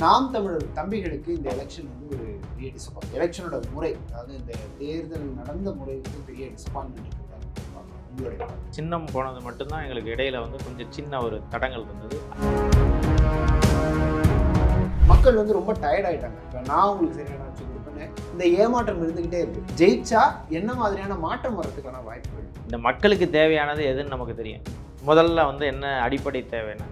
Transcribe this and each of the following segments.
நாம் தமிழர் தம்பிகளுக்கு இந்த எலெக்ஷன் வந்து ஒரு பெரிய டிசப்பாயின்ட் எலெக்ஷனோட முறை அதாவது இந்த தேர்தல் நடந்த முறை வந்து பெரிய டிசப்பாயின்மெண்ட் உங்களுடைய. சின்னம் போனது மட்டும்தான் எங்களுக்கு இடையில வந்து கொஞ்சம் சின்ன ஒரு தடங்கள் இருந்தது மக்கள் வந்து ரொம்ப டயர்ட் ஆயிட்டாங்க. இப்போ நான் உங்களுக்கு சரியான ஆட்சி கொடுப்பேன்னு இந்த ஏமாற்றம் இருந்துகிட்டே இருக்கு. ஜெயிச்சா என்ன மாதிரியான மாற்றம் வர்றதுக்கான வாய்ப்புகள்? இந்த மக்களுக்கு தேவையானது எதுன்னு நமக்கு தெரியும். முதல்ல வந்து என்ன அடிப்படை தேவைன்னா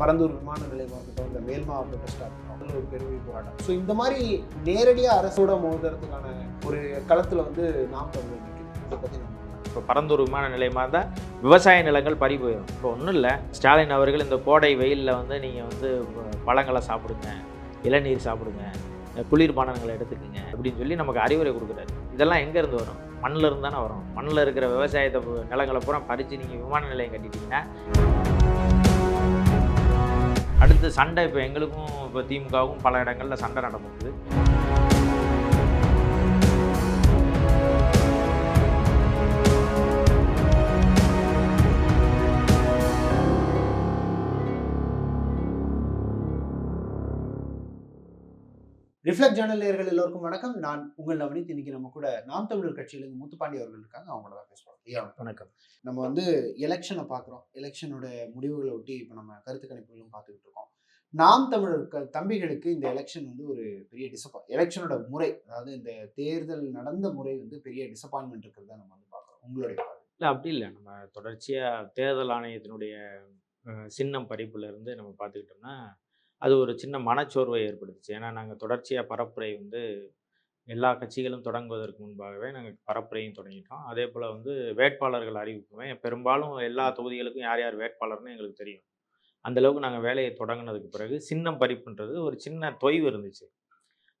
பரந்தூர் விமான நிலையம் இருக்கட்டும் இந்த மேல் மாவட்ட ஸ்டாப் அதில் ஒரு பெருமை போராட்டம் ஸோ இந்த மாதிரி நேரடியாக அரசோட மோதுறதுக்கான ஒரு களத்தில் வந்து நாம் தமிழர் இதை பற்றி நம்ம இப்போ பரந்தூர் விமான நிலையமாக இருந்தால் விவசாய நிலங்கள் பறி போயிடும். இப்போ ஒன்றும் இல்லை. ஸ்டாலின் அவர்கள் இந்த கோடை வெயிலில் வந்து நீங்கள் வந்து பழங்களை சாப்பிடுங்க இளநீர் சாப்பிடுங்க குளிர்பானங்களை எடுத்துக்கங்க அப்படின்னு சொல்லி நமக்கு அறிவுரை கொடுக்குறாரு. இதெல்லாம் எங்கேருந்து வரும்? மண்ணில் இருந்து தானே வரும். மண்ணில் இருக்கிற விவசாயத்தை நிலங்களை பூரா பறித்து நீங்கள் விமான நிலையம் கட்டிட்டீங்கன்னா அடுத்து சண்டை இப்போ எங்களுக்கும் இப்போ திமுகவுக்கும் பல இடங்களில் சண்டை நடந்துருக்குது. ரிஃப்ளெக்ட் ஜேர்னல் நேயர்கள் எல்லோருக்கும் வணக்கம். நான் உங்கள் நவனித் இன்னைக்கு நம்ம கூட நாம் தமிழர் கட்சியிலேருந்து முத்துப்பாண்டி அவர்கள் இருக்காங்க. அவங்கள தான் பேசுவோம் ஐயா வணக்கம். நம்ம வந்து எலெக்ஷனை பார்க்குறோம். எலெக்ஷனோட முடிவுகளை ஒட்டி இப்போ நம்ம கருத்து கணிப்புகளும் பார்த்துக்கிட்டு இருக்கோம். நாம் தமிழர் க தம்பிகளுக்கு இந்த எலெக்ஷன் வந்து ஒரு பெரிய டிசப்பா எலெக்ஷனோட முறை அதாவது இந்த தேர்தல் நடந்த முறை வந்து பெரிய டிசப்பாயின்மெண்ட் இருக்கிறதா நம்ம வந்து பார்க்குறோம். உங்களுடைய இல்லை அப்படி இல்லை. நம்ம தொடர்ச்சியாக தேர்தல் ஆணையத்தினுடைய சின்னம் பறிப்புல இருந்து நம்ம பார்த்துக்கிட்டோம்னா அது ஒரு சின்ன மனச்சோர்வை ஏற்படுத்துச்சு. ஏன்னா நாங்கள் தொடர்ச்சியாக பரப்புரை வந்து எல்லா கட்சிகளும் தொடங்குவதற்கு முன்பாகவே நாங்கள் பரப்புரையும் தொடங்கிட்டோம். அதே போல் வந்து வேட்பாளர்கள் அறிவிப்புமே பெரும்பாலும் எல்லா தொகுதிகளுக்கும் யார் யார் வேட்பாளர்னு எங்களுக்கு தெரியும். அந்த அளவுக்கு நாங்கள் வேலையை தொடங்கினதுக்கு பிறகு சின்னம் பறிப்புன்றது ஒரு சின்ன தொய்வு இருந்துச்சு.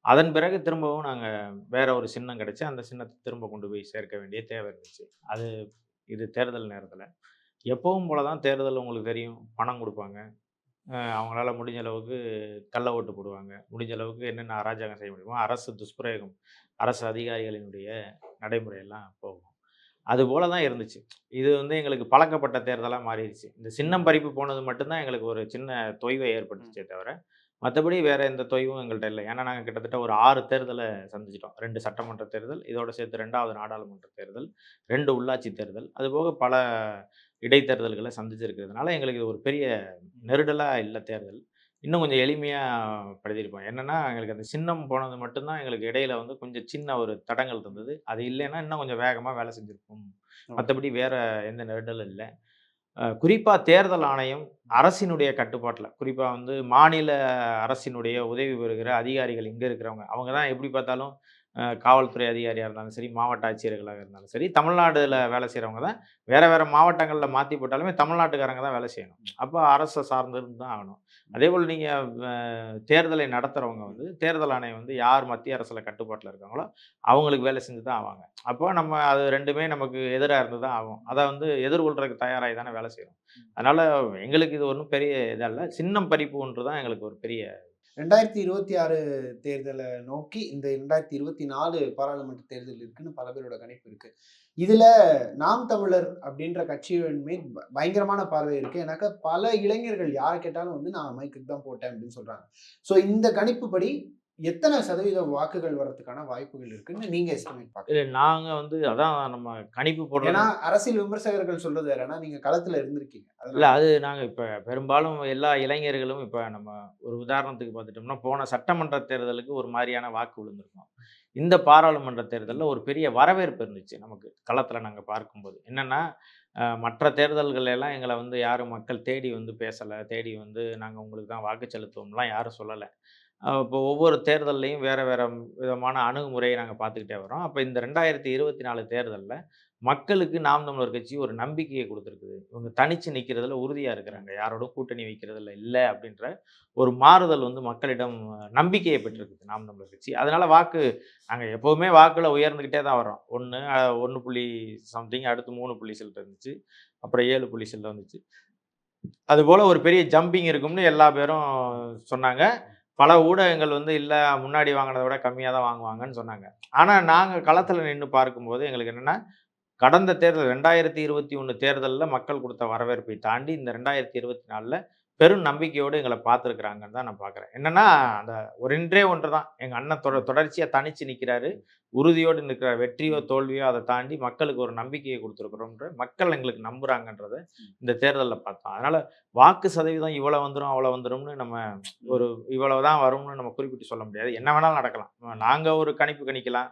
அதன் பிறகு திரும்பவும் நாங்கள் வேற ஒரு சின்னம் கிடைச்சு அந்த சின்னத்தை திரும்ப கொண்டு போய் சேர்க்க வேண்டிய தேவை இருந்துச்சு. அது இது தேர்தல் நேரத்தில். எப்பவும் போல தான் தேர்தல் உங்களுக்கு தெரியும். பணம் கொடுப்பாங்க. அவங்களால முடிஞ்ச அளவுக்கு கள்ள ஓட்டு போடுவாங்க. முடிஞ்ச அளவுக்கு என்னென்ன அராஜகம் செய்ய முடியுமோ அரசு துஷ்பிரயோகம் அரசு அதிகாரிகளினுடைய நடைமுறையெல்லாம் போகும். அது போல தான் இருந்துச்சு. இது வந்து எங்களுக்கு பழக்கப்பட்ட தேர்தலாக மாறிடுச்சு. இந்த சின்னம் பறிப்பு போனது மட்டும்தான் எங்களுக்கு ஒரு சின்ன தொய்வை ஏற்பட்டுச்சே தவிர மற்றபடி வேற எந்த தொய்வும் எங்கள்கிட்ட இல்லை. ஏன்னா நாங்கள் கிட்டத்தட்ட ஒரு ஆறு தேர்தலை சந்திச்சிட்டோம். ரெண்டு சட்டமன்ற தேர்தல் இதோட சேர்த்து ரெண்டாவது நாடாளுமன்ற தேர்தல் ரெண்டு உள்ளாட்சி தேர்தல். அதுபோக பல இடைத்தேர்தல்களை சந்திச்சிருக்கிறதுனால எங்களுக்கு இது ஒரு பெரிய நெருடலாக இல்லை தேர்தல். இன்னும் கொஞ்சம் எளிமையாக படுத்திருப்போம். என்னன்னா எங்களுக்கு அந்த சின்னம் போனது மட்டும்தான் எங்களுக்கு இடையில வந்து கொஞ்சம் சின்ன ஒரு தடங்கள் இருந்தது அது இல்லைன்னா இன்னும் கொஞ்சம் வேகமாக வேலை செஞ்சுருப்போம். மற்றபடி வேற எந்த நெருடலும் இல்லை. குறிப்பாக தேர்தல் ஆணையம் அரசினுடைய கட்டுப்பாட்டில் குறிப்பாக வந்து மாநில அரசினுடைய உதவி பெறுகிற அதிகாரிகள் இங்கே இருக்கிறவங்க அவங்க தான் எப்படி பார்த்தாலும் காவல்துறை அதிகாரியாக இருந்தாலும் சரி மாவட்ட ஆட்சியர்களாக இருந்தாலும் சரி தமிழ்நாடுல வேலை செய்கிறவங்க தான் வேற வேற மாவட்டங்களில் மாற்றி போட்டாலுமே தமிழ்நாட்டுக்காரங்க தான் வேலை செய்யணும். அப்போ அரசை சார்ந்திருந்து தான் ஆகணும். அதே போல் நீங்கள் தேர்தலை நடத்துகிறவங்க வந்து தேர்தல் ஆணையம் வந்து யார் மத்திய அரசில் கட்டுப்பாட்டில் இருக்காங்களோ அவங்களுக்கு வேலை செஞ்சு தான் ஆவாங்க. அப்போ நம்ம அது ரெண்டுமே நமக்கு எதிராக இருந்து தான் ஆகும். அதை வந்து எதிர்கொள்றதுக்கு தயாராகி தானே வேலை செய்கிறோம் அதனால் எங்களுக்கு இது ஒன்றும் பெரிய இதல்ல. சின்னம் பறிப்பு ஒன்று தான் எங்களுக்கு ஒரு பெரிய ரெண்டாயிரத்தி இருபத்தி ஆறு தேர்தலை நோக்கி இந்த ரெண்டாயிரத்தி இருபத்தி நாலு பாராளுமன்ற தேர்தல் இருக்குன்னு பல பேரோட கணிப்பு இருக்கு. இதுல நாம் தமிழர் அப்படின்ற கட்சியின் மீது பயங்கரமான பார்வை இருக்கு. எனக்கு பல இளைஞர்கள் யாரை கேட்டாலும் வந்து நான் மைக்குக்கு தான் போட்டேன் அப்படின்னு சொல்றாங்க. ஸோ இந்த கணிப்புப்படி எத்தனை சதவீத வாக்குகள் வர்றதுக்கான வாய்ப்புகள் இருக்குன்னு நீங்க எஸ்டிமேட் பார்க்க இல்லை நாங்கள் வந்து அதான் நம்ம கணிப்பு போடுறது ஏன்னா அரசியல் விமர்சகர்கள் சொல்றது வேற. நீங்க களத்துல இருந்திருக்கீங்க. இல்லை அது நாங்கள் இப்போ பெரும்பாலும் எல்லா இளைஞர்களும் இப்போ நம்ம ஒரு உதாரணத்துக்கு பார்த்துட்டோம்னா போன சட்டமன்ற தேர்தலுக்கு ஒரு மாதிரியான வாக்கு விழுந்திருக்கும். இந்த பாராளுமன்ற தேர்தலில் ஒரு பெரிய வரவேற்பு இருந்துச்சு நமக்கு களத்தில் நாங்கள் பார்க்கும்போது. என்னென்னா மற்ற தேர்தல்கள் எல்லாம் எங்களை வந்து யாரும் மக்கள் தேடி வந்து பேசலை. தேடி வந்து நாங்கள் உங்களுக்கு தான் வாக்கு செலுத்துவோம்லாம் யாரும் சொல்லலை. இப்போ ஒவ்வொரு தேர்தல்லையும் வேறு வேறு விதமான அணுகுமுறையை நாங்கள் பார்த்துக்கிட்டே வரோம் அப்போ இந்த ரெண்டாயிரத்தி இருபத்தி நாலு தேர்தலில் மக்களுக்கு நாம் தமிழர் கட்சி ஒரு நம்பிக்கையை கொடுத்துருக்குது. இவங்க தனிச்சு நிற்கிறதுல உறுதியாக இருக்கிறாங்க. யாரோட கூட்டணி வைக்கிறதுல இல்லை அப்படின்ற ஒரு மாறுதல் வந்து மக்களிடம் நம்பிக்கையை பெற்றிருக்குது நாம் தமிழர் கட்சி. அதனால் வாக்கு நாங்கள் எப்போவுமே வாக்கில் உயர்ந்துக்கிட்டே தான் வரோம் ஒன்று ஒன்று புள்ளி சம்திங் அடுத்து மூணு புள்ளி சில்லற இருந்துச்சு. அப்புறம் ஏழு புள்ளி சில்லற வந்துச்சு. அதுபோல் ஒரு பெரிய ஜம்பிங் இருக்கும்னு எல்லா பேரும் சொன்னாங்க. பல ஊடகங்கள் வந்து இல்லை முன்னாடி வாங்கினதை விட கம்மியாக தான் வாங்குவாங்கன்னு சொன்னாங்க. ஆனால் நாங்கள் களத்தில் நின்று பார்க்கும்போது எங்களுக்கு என்னென்னா கடந்த தேர்தல் ரெண்டாயிரத்தி இருபத்தி ஒன்று தேர்தலில் மக்கள் கொடுத்த வரவேற்பை தாண்டி இந்த ரெண்டாயிரத்தி இருபத்தி நாலில் பெரும் நம்பிக்கையோடு எங்களை பார்த்துருக்குறாங்கன்னு தான் நான் பார்க்குறேன். என்னன்னா அந்த ஒன்றே ஒன்று தான் எங்கள் அண்ணன் தொடர் தொடர்ச்சியாக தனிச்சு நிற்கிறாரு உறுதியோடு நிற்கிறார். வெற்றியோ தோல்வியோ அதை தாண்டி மக்களுக்கு ஒரு நம்பிக்கையை கொடுத்துருக்குறோன்ற மக்கள் எங்களுக்கு நம்புறாங்கன்றத இந்த தேர்தலில் பார்த்தோம். அதனால வாக்கு சதவீதம் இவ்வளோ வந்துடும் அவ்வளோ வந்துடும்னு நம்ம ஒரு இவ்வளவு தான் வரும்னு நம்ம குறிப்பிட்டு சொல்ல முடியாது. என்ன வேணாலும் நடக்கலாம். நாங்கள் ஒரு கணிப்பு கணிக்கலாம்.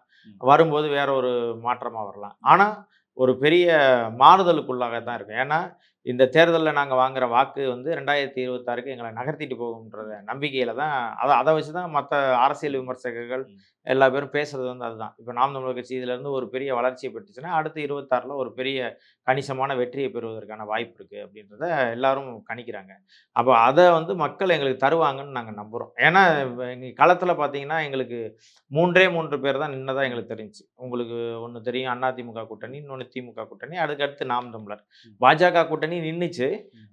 வரும்போது வேற ஒரு மாற்றமாக வரலாம். ஆனால் ஒரு பெரிய மாறுதலுக்குள்ளாக தான் இருக்கும். ஏன்னா இந்த தேர்தலில் நாங்கள் வாங்குற வாக்கு வந்து ரெண்டாயிரத்தி இருபத்தாறுக்கு எங்களை நகர்த்திட்டு போகும்ன்றத நம்பிக்கையில தான் அதை அதை வச்சு தான் மற்ற அரசியல் விமர்சகர்கள் எல்லா பேரும் பேசுறது வந்து அதுதான். இப்போ நாம் தமிழர் கட்சி இதுலேருந்து ஒரு பெரிய வளர்ச்சியை பெற்றுச்சுன்னா அடுத்து இருபத்தாறில் ஒரு பெரிய கணிசமான வெற்றியை பெறுவதற்கான வாய்ப்பு இருக்குது அப்படின்றத எல்லாரும் கணிக்கிறாங்க. அப்போ அதை வந்து மக்கள் எங்களுக்கு தருவாங்கன்னு நாங்கள் நம்புகிறோம் ஏன்னா எங்கள் களத்தில் பார்த்தீங்கன்னா எங்களுக்கு மூன்றே மூன்று பேர் தான் நின்னதா எங்களுக்கு தெரிஞ்சுச்சு. உங்களுக்கு ஒன்று தெரியும் அதிமுக கூட்டணி இன்னொன்று திமுக கூட்டணி அதுக்கடுத்து நாம் தமிழர். பாஜக கூட்டணி நின்றுச்சு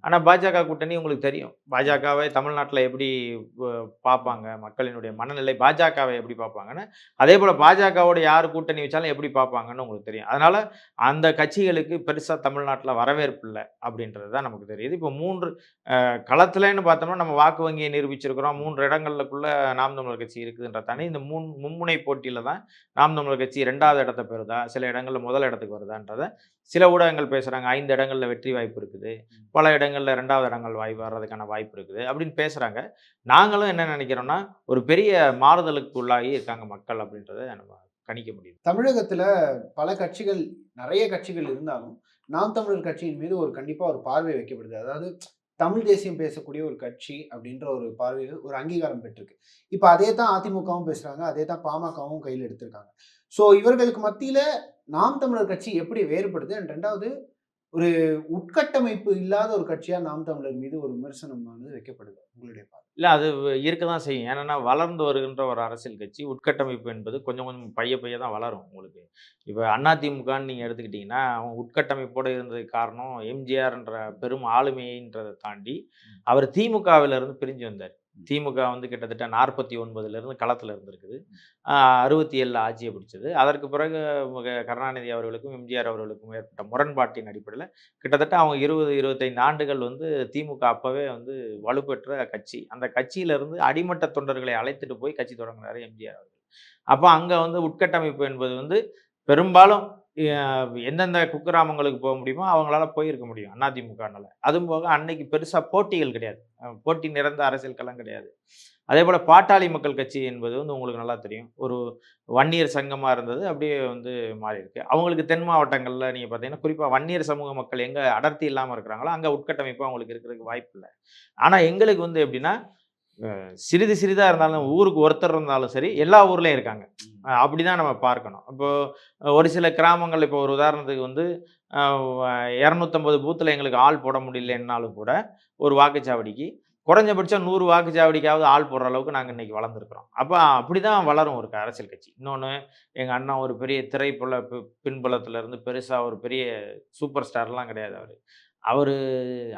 ஆனால் பாஜக கூட்டணி உங்களுக்கு தெரியும். பாஜகவை தமிழ்நாட்டில் எப்படி பார்ப்பாங்க மக்களினுடைய மனநிலை பாஜகவை எப்படி பார்ப்பாங்கன்னு அதே போல் பாஜகவோட யார் கூட்டணி வச்சாலும் எப்படி பார்ப்பாங்கன்னு உங்களுக்கு தெரியும். அதனால அந்த கட்சிகளுக்கு பெருசாக தமிழ்நாட்டில் வரவேற்பு இல்லை அப்படின்றது தான் நமக்கு தெரியுது. இப்போ மூன்று களத்துலன்னு பார்த்தோம்னா நம்ம வாக்கு வங்கியை நிரூபிச்சிருக்கிறோம். மூன்று இடங்களுக்குள்ள நாம் தமிழர் கட்சி இருக்குதுன்ற தாண்டி இந்த மூணு மும்முனை போட்டியில் தான் நாம் தமிழர் கட்சி ரெண்டாவது இடத்த பெறுதா? சில இடங்களில் முதல் இடத்துக்கு வருதான்றத. சில ஊடகங்கள் பேசுகிறாங்க ஐந்து இடங்களில் வெற்றி வாய்ப்பு இருக்குது பல இடங்களில் ரெண்டாவது இடங்கள் வாய்ப்பு வர்றதுக்கான வாய்ப்பு இருக்குது அப்படின்னு பேசுகிறாங்க நாங்களும் என்ன நினைக்கிறோம்னா ஒரு பெரிய மாறுதலுக்கு உள்ளாகி இருக்காங்க மக்கள் அப்படின்றத நம்ம கணிக்க முடியுது தமிழகத்துல பல கட்சிகள் நிறைய கட்சிகள் இருந்தாலும் நாம் தமிழர் கட்சியின் மீது ஒரு கண்டிப்பா ஒரு பார்வை வைக்கப்படுது. அதாவது தமிழ் தேசியம் பேசக்கூடிய ஒரு கட்சி அப்படின்ற ஒரு பார்வை ஒரு அங்கீகாரம் பெற்றிருக்கு. இப்போ அதே தான் அதிமுகவும் பேசுறாங்க அதே தான் பாமகவும் கையில் எடுத்திருக்காங்க. ஸோ இவர்களுக்கு மத்தியில நாம் தமிழர் கட்சி எப்படி வேறுபடுது? and ரெண்டாவது ஒரு உட்கட்டமைப்பு இல்லாத ஒரு கட்சியா நாம் தமிழர் மீது ஒரு விமர்சனமானது வைக்கப்படுது உங்களுடைய பார்வை. இல்லை அது இருக்க தான் செய்யும். ஏன்னா வளர்ந்து வருகின்ற ஒரு அரசியல் கட்சி உட்கட்டமைப்பு என்பது கொஞ்சம் கொஞ்சம் பைய பைய தான் வளரும் உங்களுக்கு. இப்போ அதிமுகன்னு நீங்கள் எடுத்துக்கிட்டிங்கன்னா அவங்க உட்கட்டமைப்போடு இருந்ததுக்கு காரணம் எம்ஜிஆர்ன்ற பெரும் ஆளுமைன்றதை தாண்டி அவர் திமுகவிலிருந்து பிரிஞ்சு வந்தார். திமுக வந்து கிட்டத்தட்ட நாற்பத்தி ஒன்பதுலேருந்து களத்தில் இருந்திருக்குது. அறுபத்தி ஏழில் ஆட்சியை பிடிச்சது. அதற்கு பிறகு கருணாநிதி அவர்களுக்கும் எம்ஜிஆர் அவர்களுக்கும் ஏற்பட்ட முரண்பாட்டின் அடிப்படையில் கிட்டத்தட்ட அவங்க இருபது இருபத்தைந்து ஆண்டுகள் வந்து திமுக அப்போவே வந்து வலுப்பெற்ற கட்சி. அந்த கட்சியிலிருந்து அடிமட்ட தொண்டர்களை அழைத்துட்டு போய் கட்சி தொடங்கினார் எம்ஜிஆர் அவர்கள். அப்போ அங்கே வந்து உட்கட்டமைப்பு என்பது வந்து பெரும்பாலும் எந்தெந்த குக்கிராமங்களுக்கு போக முடியுமோ அவங்களால போயிருக்க முடியும் அதிமுகனால அதுவும் போக அன்னைக்கு பெருசாக போட்டிகள் கிடையாது. போட்டி நிறைந்த அரசியல் களம் கிடையாது. அதே போல் பாட்டாளி மக்கள் கட்சி என்பது வந்து உங்களுக்கு நல்லா தெரியும். ஒரு வன்னியர் சங்கமாக இருந்தது அப்படியே வந்து மாறி இருக்கு அவங்களுக்கு தென் மாவட்டங்களில் நீங்கள் பார்த்தீங்கன்னா குறிப்பாக வன்னியர் சமூக மக்கள் எங்கே அடர்த்தி இல்லாமல் இருக்கிறாங்களோ அங்கே உட்கட்டமைப்பு அவங்களுக்கு இருக்கிறதுக்கு வாய்ப்பு இல்லை. ஆனால் எங்களுக்கு வந்து எப்படின்னா சிறிது சிறிதாக இருந்தாலும் ஊருக்கு ஒருத்தர் இருந்தாலும் சரி எல்லா ஊர்லேயும் இருக்காங்க. அஹ், அப்படிதான் நம்ம பார்க்கணும். இப்போ அஹ், ஒரு சில கிராமங்கள் இப்போ ஒரு உதாரணத்துக்கு வந்து இரநூத்தம்பது பூத்தில் எங்களுக்கு ஆள் போட முடியலன்னாலும் கூட ஒரு வாக்குச்சாவடிக்கு குறைஞ்சபட்சம் நூறு வாக்குச்சாவடிக்காவது ஆள் போடுற அளவுக்கு நாங்கள் இன்னைக்கு வளர்ந்துருக்குறோம். அப்போ அப்படி தான் வளரும் ஒரு அரசியல் கட்சி. இன்னொன்று எங்கள் அண்ணா ஒரு பெரிய திரைப்புல பி- பின்புலத்துல இருந்து பெருசாக ஒரு பெரிய சூப்பர் ஸ்டார்லாம் கிடையாது அவர். அவர்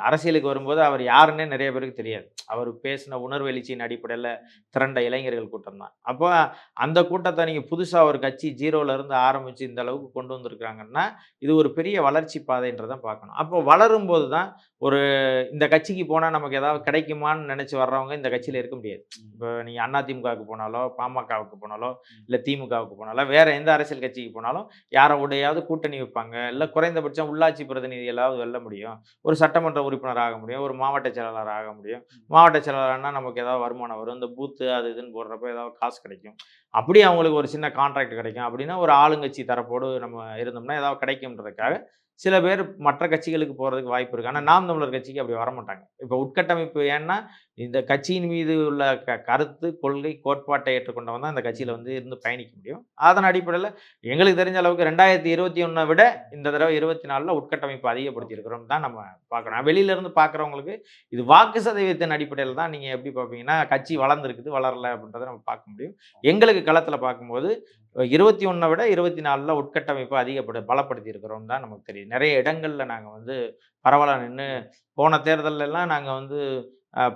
அரசியலுக்கு வரும்போது அவர் யாருன்னே நிறைய பேருக்கு தெரியாது. அவர் பேசின உணர்வெளிச்சியின் அடிப்படையில் திரண்ட இளைஞர்கள் கூட்டம் தான். அப்போ அந்த கூட்டத்தை நீங்கள் புதுசாக ஒரு கட்சி ஜீரோல இருந்து ஆரம்பித்து இந்த அளவுக்கு கொண்டு வந்திருக்கிறாங்கன்னா இது ஒரு பெரிய வளர்ச்சி பாதைன்றதான் பார்க்கணும். அப்போ வளரும் போது தான் ஒரு இந்த கட்சிக்கு போனால் நமக்கு ஏதாவது கிடைக்குமான்னு நினச்சி வர்றவங்க இந்த கட்சியில் இருக்க முடியாது. இப்போ நீங்கள் அதிமுகவுக்கு போனாலோ பாமகவுக்கு போனாலோ இல்லை திமுகவுக்கு போனாலோ வேற எந்த அரசியல் கட்சிக்கு போனாலும் யாரோடையாவது கூட்டணி வைப்பாங்க. இல்லை குறைந்தபட்சம் உள்ளாட்சி பிரதிநிதிகளாவது வெல்ல முடியும். ஒரு சட்டமன்ற உறுப்பினர் ஆக முடியும் ஒரு மாவட்ட செயலாளர் ஆக முடியும் மாவட்ட செயலாளர்னா நமக்கு ஏதாவது வருமானம் வரும். இந்த பூத்து அது இதுன்னு போடுறப்ப ஏதாவது காசு கிடைக்கும். அப்படி அவங்களுக்கு ஒரு சின்ன கான்ட்ராக்ட் கிடைக்கும். அப்படின்னா ஒரு ஆளுங்கட்சி தரப்போடு நம்ம இருந்தோம்னா ஏதாவது கிடைக்கும்ன்றதுக்காக சில பேர் மற்ற கட்சிகளுக்கு போகிறதுக்கு வாய்ப்பு இருக்குது ஆனால் நாம் தமிழர் கட்சிக்கு அப்படி வர மாட்டாங்க இப்போ உட்கட்டமைப்பு ஏன்னா இந்த கட்சியின் மீது உள்ள க கருத்து கொள்கை கோட்பாட்டை ஏற்றுக்கொண்டவன் தான் இந்த கட்சியில் வந்து இருந்து பயணிக்க முடியும். அதன் அடிப்படையில் எங்களுக்கு தெரிஞ்ச அளவுக்கு ரெண்டாயிரத்தி இருபத்தி ஒன்றை விட இந்த தடவை இருபத்தி நாலில் உட்கட்டமைப்பு அதிகப்படுத்தியிருக்கிறோம் தான் நம்ம பார்க்கணும். வெளியிலேருந்து பார்க்குறவங்களுக்கு இது வாக்கு சதவீதத்தின் அடிப்படையில் தான் நீங்கள் எப்படி பார்ப்பீங்கன்னா கட்சி வளர்ந்துருக்குது வளரல அப்படின்றத நம்ம பார்க்க முடியும். எங்களுக்கு களத்தில் பார்க்கும்போது இருபத்தி ஒன்றை விட இருபத்தி நாலில் உட்கட்டமைப்பு அதிகப்படு பலப்படுத்தி இருக்கிறோம் தான் நமக்கு தெரியும். நிறைய இடங்களில் நாங்கள் வந்து பரவலாக நின்று போன தேர்தலெல்லாம் நாங்கள் வந்து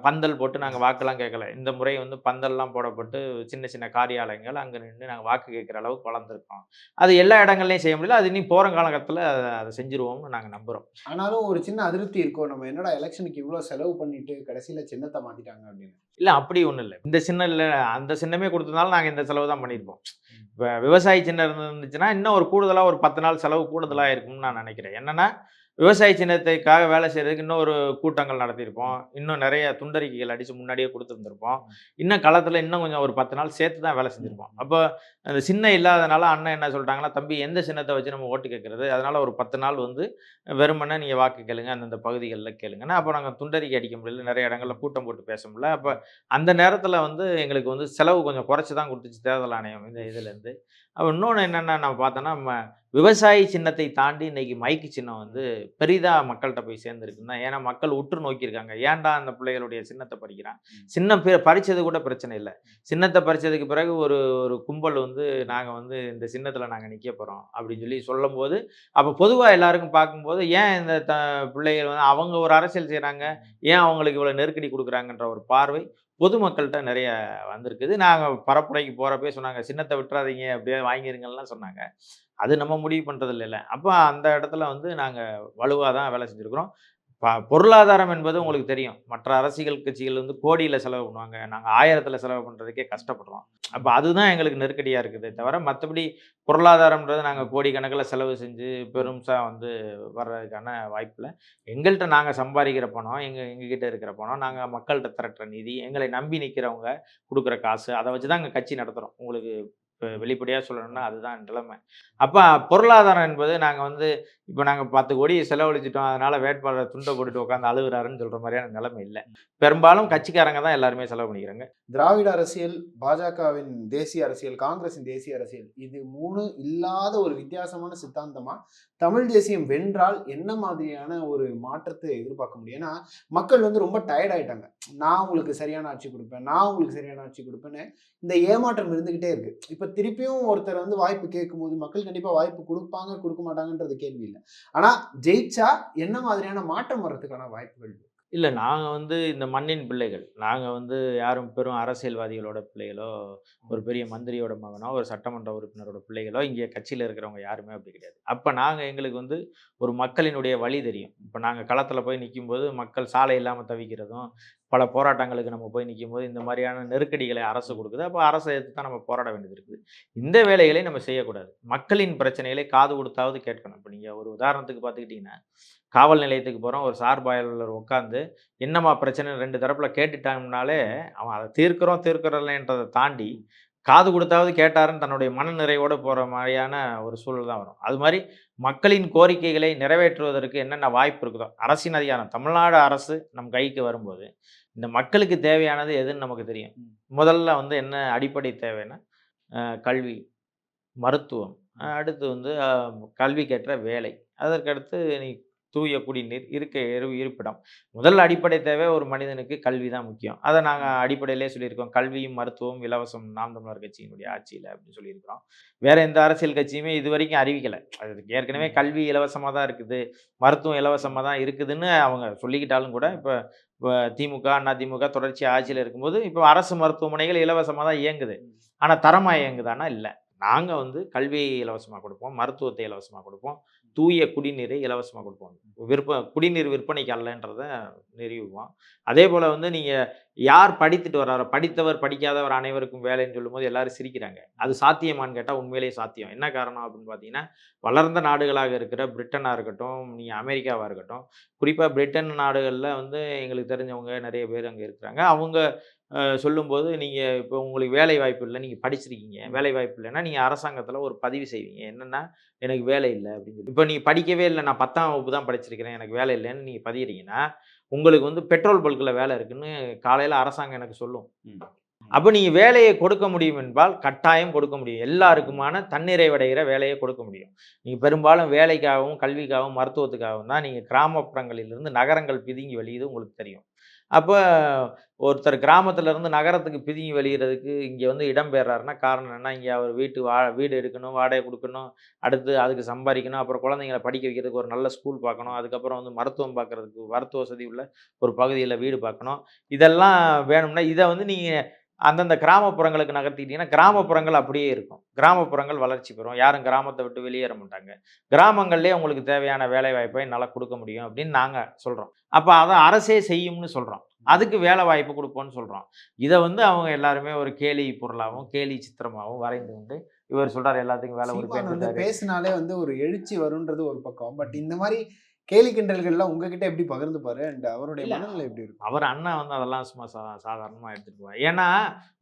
பந்தல் போட்டு நாங்கள் வாக்கெல்லாம் கேட்கல இந்த முறை வந்து பந்தல்லாம் போடப்பட்டு சின்ன சின்ன காரியாலயங்கள் அங்கே நின்று நாங்கள் வாக்கு கேட்குற அளவுக்கு வளர்ந்துருக்கோம். அது எல்லா இடங்கள்லையும் செய்ய முடியல. அது இனி போகிற காலகட்டத்தில் அதை செஞ்சுருவோம்னு நாங்கள் நம்புகிறோம் ஆனாலும் ஒரு சின்ன அதிருப்தி இருக்கும். நம்ம என்னடா எலெக்ஷனுக்கு இவ்வளவு செலவு பண்ணிட்டு கடைசியில சின்னத்தை மாத்திட்டாங்க அப்படின்னு. இல்லை அப்படி ஒன்றும் இல்லை. இந்த சின்னம் இல்லை அந்த சின்னமே கொடுத்ததுனால நாங்கள் இந்த செலவு தான் பண்ணியிருப்போம். இப்போ விவசாய சின்னம் இருந்துச்சுன்னா இன்னும் ஒரு கூடுதலாக ஒரு பத்து நாள் செலவு கூடுதலாக இருக்கும்னு நான் நினைக்கிறேன். என்னன்னா விவசாய சின்னத்துக்காக வேலை செய்யறதுக்கு இன்னும் ஒரு கூட்டங்கள் நடத்தியிருப்போம். இன்னும் நிறைய துண்டறிக்கைகள் அடித்து முன்னாடியே கொடுத்துருந்துருப்போம். இன்னும் களத்தில் இன்னும் கொஞ்சம் ஒரு பத்து நாள் சேர்த்து தான் வேலை செஞ்சுருப்போம். அப்போ அந்த சின்னம் இல்லாதனால அண்ணன் என்ன சொல்லிட்டாங்கன்னா தம்பி எந்த சின்னத்தை வச்சு நம்ம ஓட்டு கேட்கறது? அதனால ஒரு பத்து நாள் வந்து வெறுமனே நீங்கள் வாக்கு கேளுங்க அந்தந்த பகுதிகளில் கேளுங்கன்னா. அப்போ நாங்கள் துண்டறிக்கை அடிக்க முடியல. நிறைய இடங்களில் கூட்டம் போட்டு பேச முடியல. அப்போ அந்த நேரத்தில் வந்து எங்களுக்கு வந்து செலவு கொஞ்சம் குறைச்சி தான் கொடுத்துச்சு தேர்தல் ஆணையம் இந்த இதுலேருந்து. அப்போ இன்னொன்று என்னென்னா நம்ம பார்த்தோன்னா நம்ம விவசாயி சின்னத்தை தாண்டி இன்னைக்கு மைக்கு சின்னம் வந்து பெரிதாக மக்கள்கிட்ட போய் சேர்ந்துருக்குன்னா ஏன்னா மக்கள் உற்று நோக்கியிருக்காங்க. ஏன்டா அந்த பிள்ளைகளுடைய சின்னத்தை பறிக்கிறான் சின்னம் பி- பறிச்சது கூட பிரச்சனை இல்லை. சின்னத்தை பறிச்சதுக்கு பிறகு ஒரு ஒரு கும்பல் வந்து நாங்கள் வந்து இந்த சின்னத்தில் நாங்கள் நிற்க போகிறோம் அப்படின்னு சொல்லி சொல்லும்போது அப்போ பொதுவாக எல்லாருக்கும் பார்க்கும்போது ஏன் இந்த த பிள்ளைகள் வந்து அவங்க ஒரு அரசியல் செய்கிறாங்க ஏன் அவங்களுக்கு இவ்வளோ நெருக்கடி கொடுக்குறாங்கன்ற ஒரு பார்வை பொதுமக்கள்கிட்ட நிறைய வந்திருக்குது. நாங்கள் பரப்புரைக்கு போகிறப்பே சொன்னாங்க சின்னத்தை விட்டுறாதீங்க அப்படியே வாங்கிருங்கலாம் சொன்னாங்க. அது நம்ம முடிவு பண்ணுறது இல்லைல்ல அப்போ அந்த இடத்துல வந்து நாங்கள் வலுவாக தான் வேலை செஞ்சுருக்குறோம். பொருளாதாரம் என்பது உங்களுக்கு தெரியும். மற்ற அரசியல் கட்சிகள் வந்து கோடியில் செலவு பண்ணுவாங்க. நாங்கள் ஆயிரத்தில் செலவு பண்ணுறதுக்கே கஷ்டப்படுறோம். அப்போ அதுதான் எங்களுக்கு நெருக்கடியாக இருக்குது தவிர மற்றபடி பொருளாதாரம்ன்றது நாங்கள் கோடிக்கணக்கில் செலவு செஞ்சு பெரும்சாக வந்து வர்றதுக்கான வாய்ப்பில் எங்கள்கிட்ட நாங்கள் சம்பாதிக்கிற பணம் எங்கள் எங்ககிட்ட இருக்கிற பணம் நாங்கள் மக்கள்கிட்ட திரட்டுற நிதி எங்களை நம்பி நிற்கிறவங்க கொடுக்குற காசு அதை வச்சு தான் எங்கள் கட்சி நடத்துகிறோம் உங்களுக்கு இப்போ வெளிப்படையாக சொல்லணும்னா அதுதான் நிலைமை. அப்போ பொருளாதாரம் என்பது நாங்கள் வந்து இப்போ நாங்கள் பத்து கோடி செலவழிச்சிட்டோம் அதனால் வேட்பாளர் துண்டை போட்டுட்டு உட்காந்து அழுகுறாருன்னு சொல்கிற மாதிரியான நிலைமை இல்லை. பெரும்பாலும் கட்சிக்காரங்க தான் எல்லாருமே செலவு பண்ணிக்கிறாங்க. திராவிட அரசியல் பாஜகவின் தேசிய அரசியல் காங்கிரஸின் தேசிய அரசியல் இது மூணு இல்லாத ஒரு வித்தியாசமான சித்தாந்தமாக தமிழ் தேசியம் வென்றால் என்ன மாதிரியான ஒரு மாற்றத்தை எதிர்பார்க்க முடியும்? ஏன்னா மக்கள் வந்து ரொம்ப டயர்ட் ஆயிட்டாங்க. நான் உங்களுக்கு சரியான ஆட்சி கொடுப்பேன் நான் உங்களுக்கு சரியான ஆட்சி கொடுப்பேன்னு இந்த ஏமாற்றம் இருந்துக்கிட்டே இருக்கு. இப்போ திருப்பியும் ஒருத்தர் வந்து வாய்ப்பு கேட்கும்போது மக்கள் கண்டிப்பா வாய்ப்பு கொடுப்பாங்க கொடுக்க மாட்டாங்கன்றது கேள்வி இல்லை. ஆனா ஜெயிச்சா என்ன மாதிரியான மாற்றம் வர்றதுக்கான வாய்ப்புகள்? இல்லை நாங்கள் வந்து இந்த மண்ணின் பிள்ளைகள். நாங்கள் வந்து யாரும் பெரும் அரசியல்வாதிகளோட பிள்ளைகளோ ஒரு பெரிய மந்திரியோட மகனோ ஒரு சட்டமன்ற உறுப்பினரோட பிள்ளைகளோ இங்கே கட்சியில் இருக்கிறவங்க யாருமே அப்படி கிடையாது. அப்போ நாங்கள் எங்களுக்கு வந்து ஒரு மக்களினுடைய வழி தெரியும். இப்போ நாங்கள் களத்தில் போய் நிக்கும்போது மக்கள் சாலை இல்லாமல் தவிக்கிறதும் பல போராட்டங்களுக்கு நம்ம போய் நிக்கும்போது இந்த மாதிரியான நெருக்கடிகளை அரசு கொடுக்குது. அப்போ அரசை எடுத்து தான் நம்ம போராட வேண்டியது இருக்குது. இந்த வேலைகளை நம்ம செய்யக்கூடாது. மக்களின் பிரச்சனைகளை காது கொடுத்தாவது கேட்கணும். இப்போ நீங்கள் ஒரு உதாரணத்துக்கு பார்த்துக்கிட்டிங்கன்னா காவல் நிலையத்துக்கு போகிறோம் ஒரு சார்பாளர் உட்காந்து என்னம்மா பிரச்சனை ரெண்டு தரப்பில் கேட்டுட்டாங்கனாலே அவன் அதை தீர்க்கிறோம் தீர்க்கிறலன்றதை தாண்டி காது கொடுத்தாவது கேட்டாருன்னு தன்னுடைய மன நிறைவோடு போகிற மாதிரியான ஒரு சூழல் தான் வரும். அது மாதிரி மக்களின் கோரிக்கைகளை நிறைவேற்றுவதற்கு என்னென்ன வாய்ப்பு இருக்குதோ அரசின் அதிகாரம் தமிழ்நாடு அரசு நம் கைக்கு வரும்போது இந்த மக்களுக்கு தேவையானது எதுன்னு நமக்கு தெரியும். முதல்ல வந்து என்ன அடிப்படை தேவைன்னா கல்வி மருத்துவம். அடுத்து வந்து அஹ், கல்விக்கேற்ற வேலை. அதற்கடுத்து நீ தூய குடிநீர் இருக்க இரு இருப்பிடம். முதல் அடிப்படை தேவை ஒரு மனிதனுக்கு கல்வி தான் முக்கியம். அதை நாங்கள் அடிப்படையிலே சொல்லியிருக்கோம். கல்வியும் மருத்துவம் இலவசம் நாம் தமிழர் கட்சியினுடைய ஆட்சியில் அப்படின்னு சொல்லியிருக்கிறோம். வேற எந்த அரசியல் கட்சியுமே இது வரைக்கும் அறிவிக்கலை. அது ஏற்கனவே கல்வி இலவசமாக தான் இருக்குது. மருத்துவம் இலவசமாக தான் இருக்குதுன்னு அவங்க சொல்லிக்கிட்டாலும் கூட இப்போ இப்போ திமுக அண்ணா திமுக தொடர்ச்சி ஆட்சியில் இருக்கும்போது இப்போ அரசு மருத்துவமனைகள் இலவசமாக தான் இயங்குது ஆனால் தரமாக இயங்குதானா இல்லை. நாங்கள் வந்து கல்வியை இலவசமாக கொடுப்போம் மருத்துவத்தை இலவசமாக கொடுப்போம் தூய குடிநீரை இலவசமாக கொடுப்போம். விற்ப குடிநீர் விற்பனைக்கு அல்லன்றதை நிறுவுவோம் அதே போல் வந்து நீங்கள் யார் படித்துட்டு வர்றாரோ படித்தவர் படிக்காதவர் அனைவருக்கும் வேலைன்னு சொல்லும்போது எல்லாரும் சிரிக்கிறாங்க. அது சாத்தியமான்னு கேட்டால் உண்மையிலேயே சாத்தியம். என்ன காரணம் அப்படின்னு பார்த்தீங்கன்னா வளர்ந்த நாடுகளாக இருக்கிற பிரிட்டனாக இருக்கட்டும் நீங்கள் அமெரிக்காவாக இருக்கட்டும் குறிப்பாக பிரிட்டன் நாடுகளில் வந்து எங்களுக்கு தெரிஞ்சவங்க நிறைய பேர் அங்கே இருக்கிறாங்க. அவங்க சொல்லும்போது நீங்கள் இப்போ உங்களுக்கு வேலை வாய்ப்பு இல்லை நீங்கள் படிச்சிருக்கீங்க. வேலை வாய்ப்பு இல்லைன்னா நீங்கள் அரசாங்கத்தில் ஒரு பதிவு செய்வீங்க. என்னென்னா எனக்கு வேலை இல்லை அப்படின்னு இப்போ நீங்கள் படிக்கவே இல்லை. நான் பத்தாம் வகுப்பு தான் படிச்சிருக்கிறேன். எனக்கு வேலை இல்லைன்னு நீங்கள் பதிகிறீங்கன்னா உங்களுக்கு வந்து பெட்ரோல் பல்கில் வேலை இருக்குன்னு காலையில் அரசாங்கம் எனக்கு சொல்லும். அப்போ நீங்கள் வேலையை கொடுக்க முடியும் என்பால் கட்டாயம் கொடுக்க முடியும். எல்லாருக்குமான தன்னிறைவடைகிற வேலையை கொடுக்க முடியும். நீங்கள் பெரும்பாலும் வேலைக்காகவும் கல்விக்காகவும் மருத்துவத்துக்காகவும் தான் நீங்கள் கிராமப்புறங்களிலிருந்து நகரங்கள் பிதுங்கி வெளியுது உங்களுக்கு தெரியும். அப்போ ஒருத்தர் கிராமத்திலேருந்து நகரத்துக்கு பிதுங்கி வெளியிறதுக்கு இங்கே வந்து இடம் பெறாருன்னா காரணம் என்ன? இங்கே அவர் வீட்டு வா வீடு எடுக்கணும் வாடகை கொடுக்கணும் அடுத்து அதுக்கு சம்பாதிக்கணும் அப்புறம் குழந்தைங்களை படிக்க வைக்கிறதுக்கு ஒரு நல்ல ஸ்கூல் பார்க்கணும் அதுக்கப்புறம் வந்து மருத்துவம் பார்க்கறதுக்கு மருத்துவ வசதி உள்ள ஒரு பகுதியில் வீடு பார்க்கணும். இதெல்லாம் வேணும்னா இதை வந்து நீங்கள் அந்தந்த கிராமப்புறங்களுக்கு நகர்த்திக்கிட்டீங்கன்னா கிராமப்புறங்கள் அப்படியே இருக்கும். கிராமப்புறங்கள் வளர்ச்சி பெறும். யாரும் கிராமத்தை விட்டு வெளியேற மாட்டாங்க. கிராமங்கள்லேயே உங்களுக்கு தேவையான வேலை வாய்ப்பை நல்லா கொடுக்க முடியும் அப்படின்னு நாங்கள் சொல்கிறோம் அப்போ அதை அரசே செய்யும்னு சொல்கிறோம் அதுக்கு வேலை வாய்ப்பு கொடுப்போம்னு சொல்கிறோம் இதை வந்து அவங்க எல்லாருமே ஒரு கேலி பொருளாகவும் கேலி சித்திரமாகவும் வரைந்து கொண்டு இவர் சொல்றாரு எல்லாத்துக்கும் வேலை பேசினாலே வந்து ஒரு எழுச்சி வரும்ன்றது ஒரு பக்கம். பட் இந்த மாதிரி கேலி கிண்டல்கள்லாம் உங்ககிட்ட எப்படி பகிர்ந்துப்பாரு? அண்ட் அவருடைய. மனநிலை எப்படி இருக்கும்? அவர் அண்ணன் வந்து அதெல்லாம் சும்மா சா சாதாரணமாக எடுத்துட்டு போவார் ஏன்னா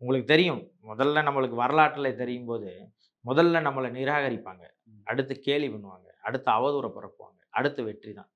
உங்களுக்கு தெரியும் முதல்ல நம்மளுக்கு வரலாற்றில் தெரியும் போது முதல்ல நம்மளை நிராகரிப்பாங்க. அடுத்து கேலி பண்ணுவாங்க. அடுத்து அவதூறை பரப்புவாங்க. அடுத்து வெற்றி தான்.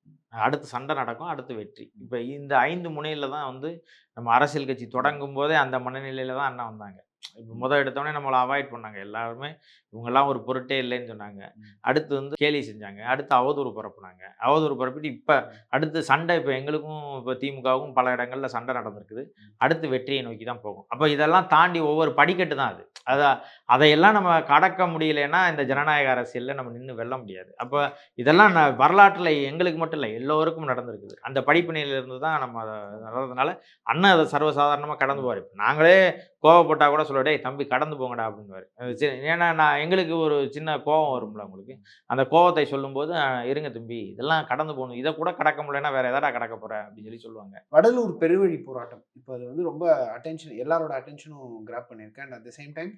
அடுத்து சண்டை நடக்கும் அடுத்து வெற்றி. இப்போ இந்த ஐந்து முனையில் தான் வந்து நம்ம அரசியல் கட்சி தொடங்கும் போதே அந்த மனநிலையில தான் அண்ணா வந்தாங்க. இப்போ முதல் எடுத்தோடனே நம்மளை அவாய்ட் பண்ணாங்க. எல்லாருமே இவங்கெல்லாம் ஒரு பொருட்டே இல்லைன்னு சொன்னாங்க. அடுத்து வந்து கேலி செஞ்சாங்க. அடுத்து அவதூறு பரப்புனாங்க. அவதூறு பரப்பிட்டு இப்போ அடுத்து சண்டை இப்போ எங்களுக்கும் இப்போ திமுகவுக்கும் பல இடங்கள்ல சண்டை நடந்திருக்குது. அடுத்து வெற்றியை நோக்கி தான் போகும். அப்போ இதெல்லாம் தாண்டி ஒவ்வொரு படிக்கட்டு தான் அது. அதை அதையெல்லாம் நம்ம கடக்க முடியலைன்னா இந்த ஜனநாயக அரசியலில் நம்ம நின்று வெல்ல முடியாது. அப்போ இதெல்லாம் நான் வரலாற்றில் எங்களுக்கு மட்டும் இல்லை எல்லோருக்கும் நடந்திருக்குது. அந்த படிப்பினையிலிருந்து தான் நம்ம அதை நடந்ததுனால அண்ணன் அதை சர்வசாதாரணமாக கடந்து போவார். இப்போ நாங்களே கோவப்பட்டா கூட சொல்ல தம்பி கடந்து போங்கடா அப்படின்னுவார். சரி ஏன்னா நான் எங்களுக்கு ஒரு சின்ன கோவம் வரும்ல உங்களுக்கு. அந்த கோவத்தை சொல்லும்போது இருங்க தம்பி இதெல்லாம் கடந்து போகணும். இதை கூட கடக்க முடியலன்னா வேற எதாடா கடக்க போற? அப்படின்னு சொல்லி சொல்லுவாங்க. வடலூர் பெருவழி போராட்டம். இப்போ அது வந்து ரொம்ப அட்டென்ஷன் எல்லாரோட அட்டென்ஷனும் கிராப் பண்ணியிருக்கேன் and at the same time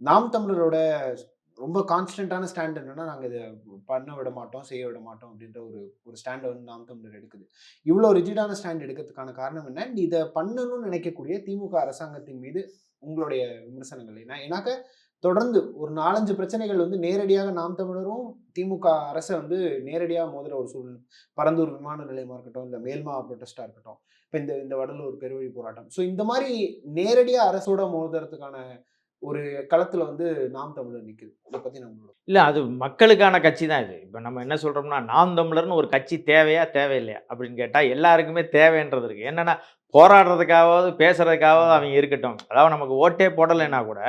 நாம் தமிழரோட ரொம்ப கான்ஸ்டன்டான ஸ்டாண்ட் என்னன்னா நாங்கள் இதை பண்ண விட மாட்டோம் செய்ய விட மாட்டோம் அப்படின்ற ஒரு ஒரு ஸ்டாண்டை வந்து நாம் தமிழர் எடுக்குது. இவ்வளோ ரிஜிடான ஸ்டாண்ட் எடுக்கிறதுக்கான காரணம் என்ன? இதை பண்ணணும்னு நினைக்கக்கூடிய திமுக அரசாங்கத்தின் மீது உங்களுடைய விமர்சனங்கள். ஏன்னா ஏன்னாக்க தொடர்ந்து ஒரு நாலஞ்சு பிரச்சனைகள் வந்து நேரடியாக நாம் தமிழரும் திமுக அரசை வந்து நேரடியாக மோதுகிற ஒரு சூழ்நிலை பரந்தூர் விமான நிலையமாக இருக்கட்டும் இந்த மேல்மா ப்ரொட்டஸ்டாக இருக்கட்டும் இப்போ இந்த இந்த வடலூர் பெருவழி போராட்டம். ஸோ இந்த மாதிரி நேரடியாக அரசோட மோதுறதுக்கான ஒரு களத்தில் வந்து நாம் தமிழர் நிற்குது இதை பற்றி நம்மளோட இல்லை அது மக்களுக்கான கட்சி தான் இது. இப்போ நம்ம என்ன சொல்கிறோம்னா நாம் தமிழர்னு ஒரு கட்சி தேவையா தேவையில்லையா அப்படின்னு கேட்டால் எல்லாருக்குமே தேவைன்றது இருக்குது என்னென்னா போராடுறதுக்காவது பேசுறதுக்காவது அவங்க இருக்கட்டும். அதாவது நமக்கு ஓட்டே போடலைன்னா கூட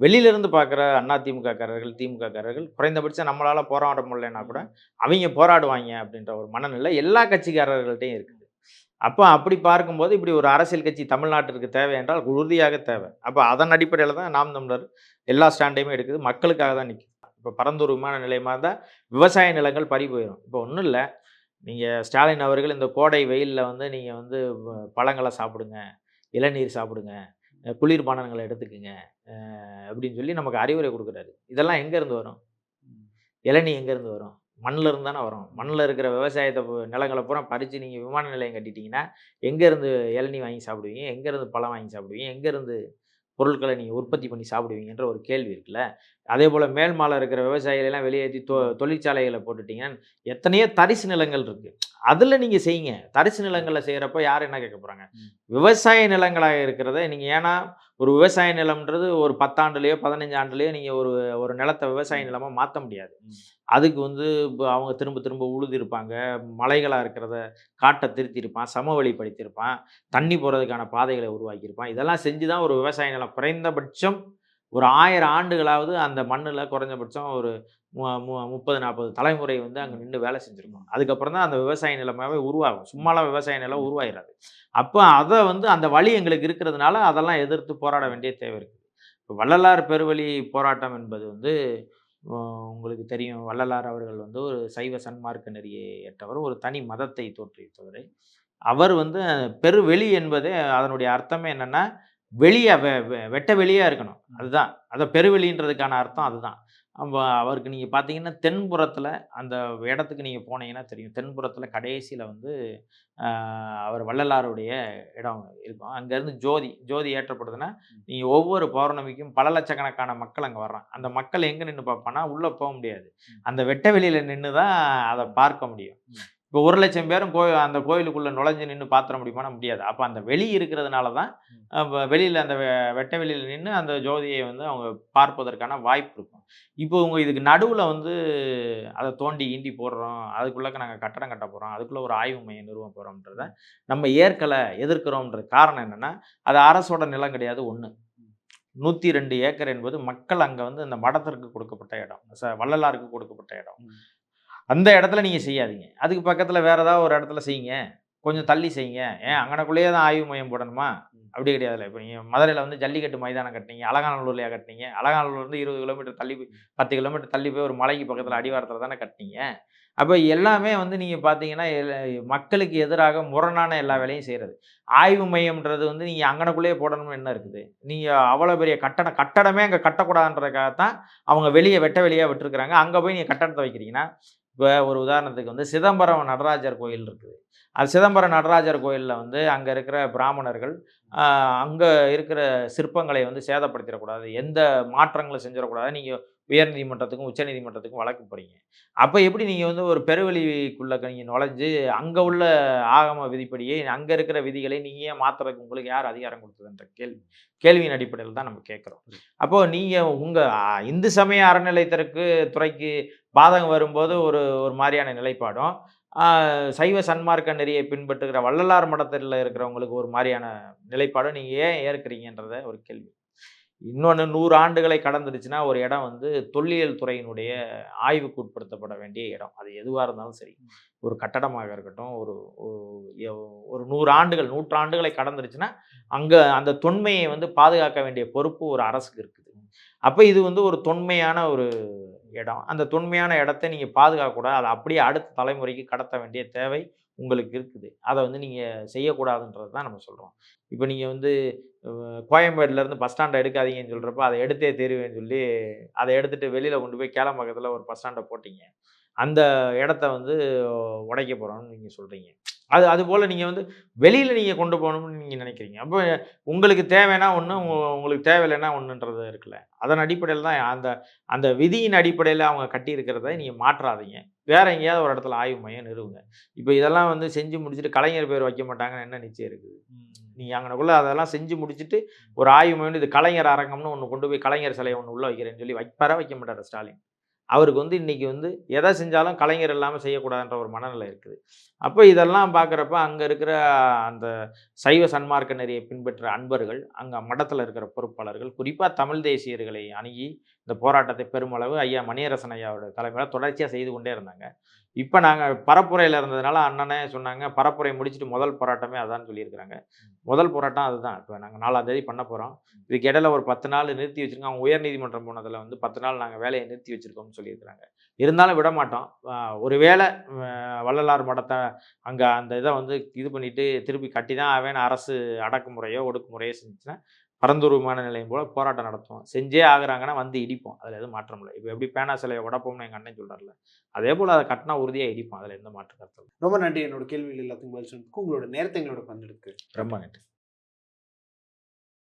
வெளியில இருந்து பார்க்குற அண்ணா திமுககாரர்கள் திமுககாரர்கள் குறைந்தபட்சம் நம்மளால் போராட முடியலைன்னா கூட அவங்க போராடுவாங்க அப்படின்ற ஒரு மனநிலை எல்லா கட்சிக்காரர்கள்ட்டையும் இருக்குது. அப்போ அப்படி பார்க்கும்போது இப்படி ஒரு அரசியல் கட்சி தமிழ்நாட்டிற்கு தேவை என்றால் உறுதியாக தேவை. அப்போ அதன் அடிப்படையில் தான் நாம் தமிழர் எல்லா ஸ்டாண்டையுமே எடுக்குது. மக்களுக்காக தான் நிற்குது இப்போ பரந்தூர் விமான நிலையமாக இருந்தால் விவசாய நிலங்கள் பறி போயிடும் இப்போ ஒன்றும் இல்லை. நீங்கள் ஸ்டாலின் அவர்கள் இந்த கோடை வெயிலில் வந்து நீங்கள் வந்து பழங்களை சாப்பிடுங்க இளநீர் சாப்பிடுங்க குளிர்பானங்களை எடுத்துக்குங்க அப்படின்னு சொல்லி நமக்கு அறிவுரை கொடுக்குறாரு. இதெல்லாம் எங்கேருந்து வரும்? இளநீ எங்கேருந்து வரும்? மண்ணில் இருந்து தானே வரும். மண்ணில் இருக்கிற விவசாயத்தை நிலங்களை பூரா பறித்து நீங்கள் விமான நிலையம் கட்டிட்டீங்கன்னா எங்கேருந்து இளநீ வாங்கி சாப்பிடுவீங்க? எங்கேருந்து பழம் வாங்கி சாப்பிடுவீங்க? எங்கேருந்து பொருட்களை நீங்கள் உற்பத்தி பண்ணி சாப்பிடுவீங்கன்ற ஒரு கேள்வி இருக்குல்ல? அதே போல் மேல் மாலை இருக்கிற விவசாயிகளை எல்லாம் வெளியேற்றி தொ தொழிற்சாலைகளை போட்டுட்டீங்கன்னா எத்தனையோ தரிசு நிலங்கள் இருக்குது அதில் நீங்கள் செய்யுங்க. தரிசு நிலங்களில் செய்கிறப்ப யார் என்ன கேட்க போகிறாங்க. விவசாய நிலங்களாக இருக்கிறத நீங்கள் ஏன்னா ஒரு விவசாய நிலம்ன்றது ஒரு பத்தாண்டுலேயோ பதினஞ்சு ஆண்டுலேயோ நீங்கள் ஒரு ஒரு நிலத்தை விவசாய நிலமாக மாற்ற முடியாது. அதுக்கு வந்து இப்போ அவங்க திரும்ப திரும்ப உழுது இருப்பாங்க மலைகளாக இருக்கிறத காட்டை திருத்தியிருப்பான் சமவெளிப்படுத்தியிருப்பான் தண்ணி போகிறதுக்கான பாதைகளை உருவாக்கியிருப்பான். இதெல்லாம் செஞ்சு தான் ஒரு விவசாய நிலம் குறைந்தபட்சம் ஒரு ஆயிரம் ஆண்டுகளாவது அந்த மண்ணில் குறைஞ்சபட்சம் ஒரு முப்பது நாற்பது தலைமுறை வந்து அங்கே நின்று வேலை செஞ்சுருக்கோம் அதுக்கப்புறம் தான் அந்த விவசாய நிலமாவே உருவாகும். சும்மாலாம் விவசாய நிலம் உருவாயிடாது அப்போ அதை வந்து அந்த வழி எங்களுக்கு இருக்கிறதுனால அதெல்லாம் எதிர்த்து போராட வேண்டிய தேவை இருக்குது. இப்போ வள்ளலார் பெருவழி போராட்டம் என்பது வந்து உங்களுக்கு தெரியும். வள்ளலார் அவர்கள் வந்து ஒரு சைவ சன்மார்க்க நெறியை ஏற்றவர் ஒரு தனி மதத்தை தோற்றுவித்தவர். அவர் வந்து பெருவெளி என்பது அதனுடைய அர்த்தமே என்னன்னா வெளியே வெ வெ- வெட்ட வெளியாக இருக்கணும். அதுதான். அதை பெருவெளின்றதுக்கான அர்த்தம் அதுதான். அப்ப அவருக்கு நீங்கள் பார்த்தீங்கன்னா தென்புறத்தில் அந்த இடத்துக்கு நீங்கள் போனீங்கன்னா தெரியும். தென்புறத்தில் கடைசியில் வந்து அவர் வள்ளலாருடைய இடம் இருக்கும். அங்கேருந்து ஜோதி ஜோதி ஏற்றப்படுதுன்னா நீங்கள் ஒவ்வொரு பௌர்ணமிக்கும் பல லட்சக்கணக்கான மக்கள் அங்கே வர்றான். அந்த மக்கள் எங்கே நின்று பார்ப்பான்னா உள்ளே போக முடியாது. அந்த வெட்ட வெளியில் நின்று தான் அதை பார்க்க முடியும். இப்போ ஒரு லட்சம் பேரும் கோ அந்த கோயிலுக்குள்ளே நுழைஞ்சு நின்று பாத்திர முடியுமானா முடியாது. அப்போ அந்த வெளி இருக்கிறதுனால தான் வெளியில் அந்த வெ- வெட்ட வெளியில் நின்று அந்த ஜோதியை வந்து அவங்க பார்ப்பதற்கான வாய்ப்பு இருக்கும். இப்போ உங்க இதுக்கு நடுவில் வந்து அதை தோண்டி ஈண்டி போடுறோம். அதுக்குள்ளக்க நாங்கள் கட்டடம் கட்ட போகிறோம் அதுக்குள்ளே ஒரு ஆய்வு மையம் நிறுவ போகிறோம்ன்றத நம்ம ஏற்கலை எதிர்க்கிறோம்ன்ற காரணம் என்னென்னா அது அரசோட நிலம் கிடையாது ஒன்று நூற்றி ரெண்டு ஏக்கர் என்பது மக்கள் அங்கே வந்து அந்த மடத்திற்கு கொடுக்கப்பட்ட இடம். ச வள்ளலாருக்கு கொடுக்கப்பட்ட இடம். அந்த இடத்துல நீங்கள் செய்யாதீங்க. அதுக்கு பக்கத்தில் வேறு ஏதாவது ஒரு இடத்துல செய்யுங்க. கொஞ்சம் தள்ளி செய்யுங்க. ஏன்? அங்கனக்குள்ளேயே தான் ஆய்வு மையம் போடணுமா. அப்படி கிடையாதுல்ல. இப்போ நீங்கள் மதுரையில் வந்து ஜல்லிக்கட்டு மைதானம் கட்டினீங்க அலங்காநல்லூர்லையா கட்டினீங்க அலங்காநல்லூர்லேருந்து இருபது கிலோமீட்டர் தள்ளி போய் பத்து கிலோமீட்டர் தள்ளி போய் ஒரு மலைக்கு பக்கத்தில் அடிவாரத்தில் தானே கட்டினீங்க. அப்போ எல்லாமே வந்து நீங்கள் பார்த்தீங்கன்னா மக்களுக்கு எதிராக முரணான எல்லா வேலையும் செய்கிறது ஆய்வு மையம்ன்றது வந்து நீங்கள் அங்கனக்குள்ளேயே போடணும்னு என்ன இருக்குது? நீங்கள் அவ்வளோ பெரிய கட்டடம் கட்டடமே அங்கே கட்டக்கூடாதுன்றதுக்காகத்தான் அவங்க வெளியே வெட்ட வெளியாக விட்டுருக்குறாங்க. அங்கே போய் நீங்கள் கட்டடத்தை வைக்கிறீங்கன்னா இப்போ ஒரு உதாரணத்துக்கு வந்து சிதம்பரம் நடராஜர் கோயில் இருக்குது. அது சிதம்பரம் நடராஜர் கோயிலில் வந்து அங்கே இருக்கிற பிராமணர்கள் அங்கே இருக்கிற சிற்பங்களை வந்து சேதப்படுத்திடக்கூடாது. எந்த மாற்றங்களும் செஞ்சிடக்கூடாது. நீங்கள் உயர்நீதிமன்றத்துக்கும் உச்சநீதிமன்றத்துக்கும் வழக்கு போகிறீங்க அப்போ எப்படி நீங்கள் வந்து ஒரு பெருவெளிக்குள்ளே நீங்கள் நுழைஞ்சு அங்கே உள்ள ஆகம விதிப்படியே அங்கே இருக்கிற விதிகளை நீங்கள் மாற்றுறதுக்கு உங்களுக்கு யார் அதிகாரம் கொடுத்ததுன்ற கேள்வி கேள்வியின் அடிப்படையில் தான் நம்ம கேட்குறோம். அப்போது நீங்கள் உங்கள் இந்து சமய அறநிலையத்திற்கு துறைக்கு பாதகம் வரும்போது ஒரு ஒரு மாதிரியான நிலைப்பாடும் சைவ சன்மார்க்க நெறியை பின்பற்றுகிற வள்ளலார் மடத்தில் இருக்கிறவங்களுக்கு ஒரு மாதிரியான நிலைப்பாடும் நீங்கள் ஏன் ஏற்கிறீங்கன்றத ஒரு கேள்வி. இன்னொன்று நூறு ஆண்டுகளை கடந்துருச்சுன்னா ஒரு இடம் வந்து தொல்லியல் துறையினுடைய ஆய்வுக்கு உட்படுத்தப்பட வேண்டிய இடம். அது எதுவாக இருந்தாலும் சரி. ஒரு கட்டடமாக இருக்கட்டும் ஒரு ஒரு நூறு ஆண்டுகள் நூற்றாண்டுகளை கடந்துருச்சுன்னா அங்கே அந்த தொன்மையை வந்து பாதுகாக்க வேண்டிய பொறுப்பு ஒரு அரசுக்கு இருக்குது. அப்போ இது வந்து ஒரு தொன்மையான ஒரு இடம். அந்த தொன்மையான இடத்த நீங்கள் பாதுகாக்கக்கூடாது. அதை அப்படியே அடுத்த தலைமுறைக்கு கடத்த வேண்டிய தேவை உங்களுக்கு இருக்குது. அதை வந்து நீங்கள் செய்யக்கூடாதுன்றது தான் நம்ம சொல்கிறோம் இப்போ நீங்கள் வந்து அஹ், கோயம்பேடுலேருந்து பஸ் ஸ்டாண்டை எடுக்காதீங்கன்னு சொல்கிறப்ப அதை எடுத்தே தெரிவேன்னு சொல்லி அதை எடுத்துகிட்டு வெளியில் கொண்டு போய் கேளம்பக்கத்தில் ஒரு பஸ் ஸ்டாண்டை போட்டிங்க. அந்த இடத்த வந்து உடைக்க போகிறோம்னு நீங்கள் சொல்கிறீங்க அது அதுபோல் நீங்கள் வந்து வெளியில் நீங்கள் கொண்டு போகணும்னு நீங்கள் நினைக்கிறீங்க. அப்போ உங்களுக்கு தேவைன்னா ஒன்று உங்களுக்கு தேவையில்லைன்னா ஒன்றுன்றது இருக்குல்ல. அதன் அடிப்படையில் தான் அந்த அந்த விதியின் அடிப்படையில் அவங்க கட்டியிருக்கிறத நீங்கள் மாற்றாதீங்க. வேற எங்கேயாவது ஒரு இடத்துல ஆய்வு மையம் நிறுவுங்க. இப்போ இதெல்லாம் வந்து செஞ்சு முடிச்சுட்டு கலைஞர் பேர் வைக்க மாட்டாங்கன்னு என்ன நிச்சயம் இருக்குது? நீங்கள் அங்கனக்குள்ளே அதெல்லாம் செஞ்சு முடிச்சுட்டு ஒரு ஆய்வு மையம் இது கலைஞர் அரங்கம்னு ஒன்று கொண்டு போய் கலைஞர் சிலையை ஒன்று உள்ளே வைக்கிறேன்னு சொல்லி வைப்பார வைக்க மாட்டார் ஸ்டாலின். அவருக்கு வந்து இன்னைக்கு வந்து எதை செஞ்சாலும் கலைஞர் இல்லாமல் செய்யக்கூடாதுன்ற ஒரு மனநிலை இருக்குது. அப்போ இதெல்லாம் பார்க்குறப்ப அங்கே இருக்கிற அந்த சைவ சன்மார்க்க நெறியை பின்பற்ற அன்பர்கள் அங்கே மடத்தில் இருக்கிற பொறுப்பாளர்கள் குறிப்பாக தமிழ் தேசியர்களை அணுகி இந்த போராட்டத்தை பெருமளவு ஐயா மணியரசன் ஐயாவோட தலைமையில் தொடர்ச்சியாக செய்து கொண்டே இருந்தாங்க. இப்போ நாங்கள் பரப்புரையில் இருந்ததுனால அண்ணனே சொன்னாங்க பரப்புரை முடிச்சுட்டு முதல் போராட்டமே அதான் சொல்லியிருக்கிறாங்க. முதல் போராட்டம் அதுதான். இப்போ நாங்கள் நாலாந்தேதி பண்ண போகிறோம் இதுக்கு இடையில ஒரு பத்து நாள் நிறுத்தி வச்சுருக்கோம். அவங்க உயர்நீதிமன்றம் போனதில் வந்து பத்து நாள் நாங்கள் வேலையை நிறுத்தி வச்சுருக்கோம்னு சொல்லியிருக்கிறாங்க. இருந்தாலும் விட மாட்டோம். ஆஹ் ஒருவேளை ஆஹ் வள்ளலார் மடத்தை அங்கே அந்த இதை வந்து இது பண்ணிட்டு திருப்பி கட்டி தான் ஆவேன் அரசு அடக்குமுறையோ ஒடுக்குமுறையோ செஞ்சுச்சுன்னா பரந்தூர் விமான நிலையம் போல் போராட்டம் நடத்துவோம். செஞ்சே ஆகுறாங்கன்னா வந்து இடிப்போம். அதில் எதுவும் மாற்றம் இல்லை. இப்போ எப்படி பேனா சிலையை உடப்போம்னு எங்கள் அண்ணன் சொல்கிறார்ல அதே போல் அதை கட்டினா உறுதியாக இடிப்போம். அதில் எந்த மாற்று கருத்து ரொம்ப நன்றி. என்னோட கேள்விகள் எல்லாத்துக்கும் பதில் சொன்னதுக்கு உங்களோட நேரத்தை எங்களோட பங்கெடுக்கு ரொம்ப நன்றி.